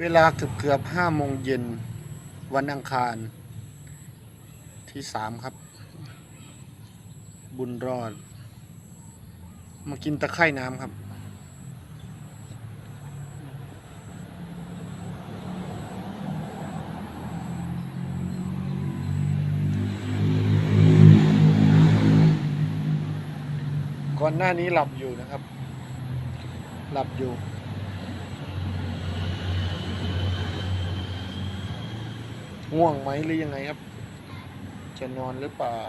เวลาเกือบเกือบห้าโมงเย็นวันอังคารที่สามครับ บุญรอด มากินตะไคร่น้ำครับ ก่อนหน้านี้หลับอยู่นะครับ หลับอยู่ ง่วงไหมหรือยังไงครับ จะนอนหรือเปล่า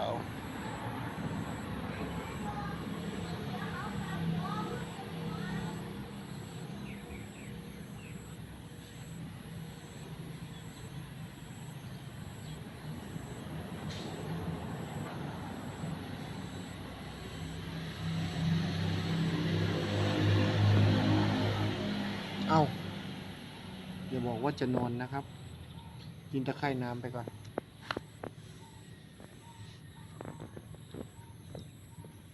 เอ้าอย่าบอกว่าจะนอนนะครับ กินตะไคร่น้ำไปก่อน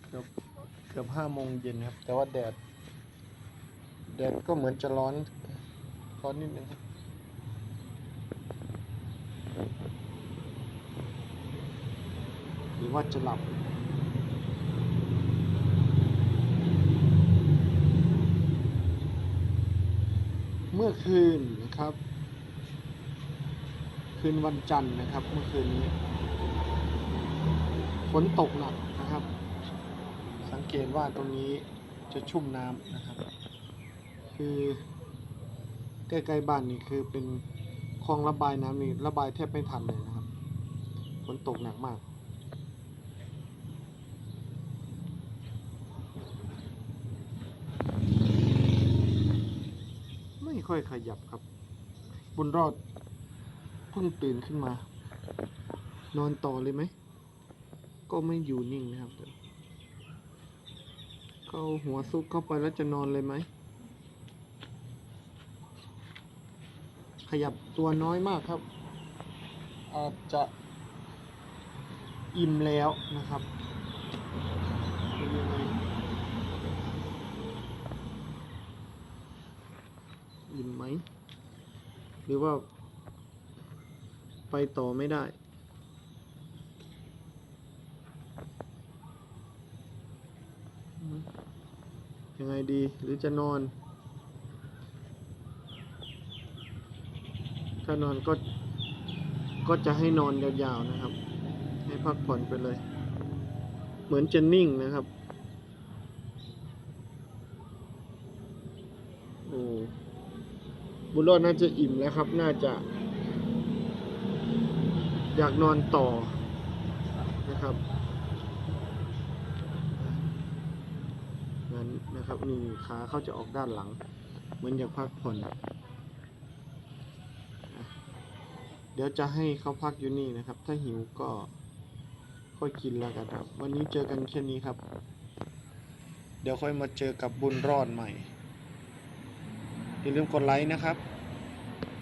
เกือบเกือบห้าโมงเย็นครับ แต่ว่าแดด แดดก็เหมือนจะร้อน ร้อนนิดนึงครับหรือว่าจะหลับเมื่อคืนนะครับ คืนวันจันทร์นะครับ เมื่อคืนนี้ฝนตกหนักนะครับ สังเกตว่าตรงนี้จะชุ่มน้ำนะครับ คือใกล้ๆบ้านนี่คือเป็นคลองระบายน้ำนี่ระบายแทบไม่ทันเลยนะครับฝนตกหนักมากไม่ค่อยขยับครับ บุญรอด เพิ่งตื่นขึ้นมา นอนต่อเลยไหม ก็ไม่อยู่นิ่งนะครับก็เอาหัวซุกเข้าไปแล้วจะนอนเลยไหม ขยับตัวน้อยมากครับ อาจจะอิ่มแล้วนะครับอิ่มไหม หรือว่า ไปต่อไม่ได้ ยังไงดีหรือจะนอน ถ้านอนก็ก็จะให้นอนยาวๆนะครับ ให้พักผ่อนไปเลย เหมือนจะนิ่งนะครับ โอ้บุญรอดน่าจะอิ่มแล้วครับ น่าจะ อยากนอนต่อนะครับงั้นนะครับนี่ขาเขาจะออกด้านหลัง เหมือนอยากพักผ่อนเดี๋ยวจะให้เขาพักอยู่นี่นะครับ ถ้าหิวก็ค่อยกินแล้วกันครับ วันนี้เจอกันแค่นี้ครับ เดี๋ยวค่อยมาเจอกับบุญรอดใหม่อย่าลืมกดไลค์นะครับ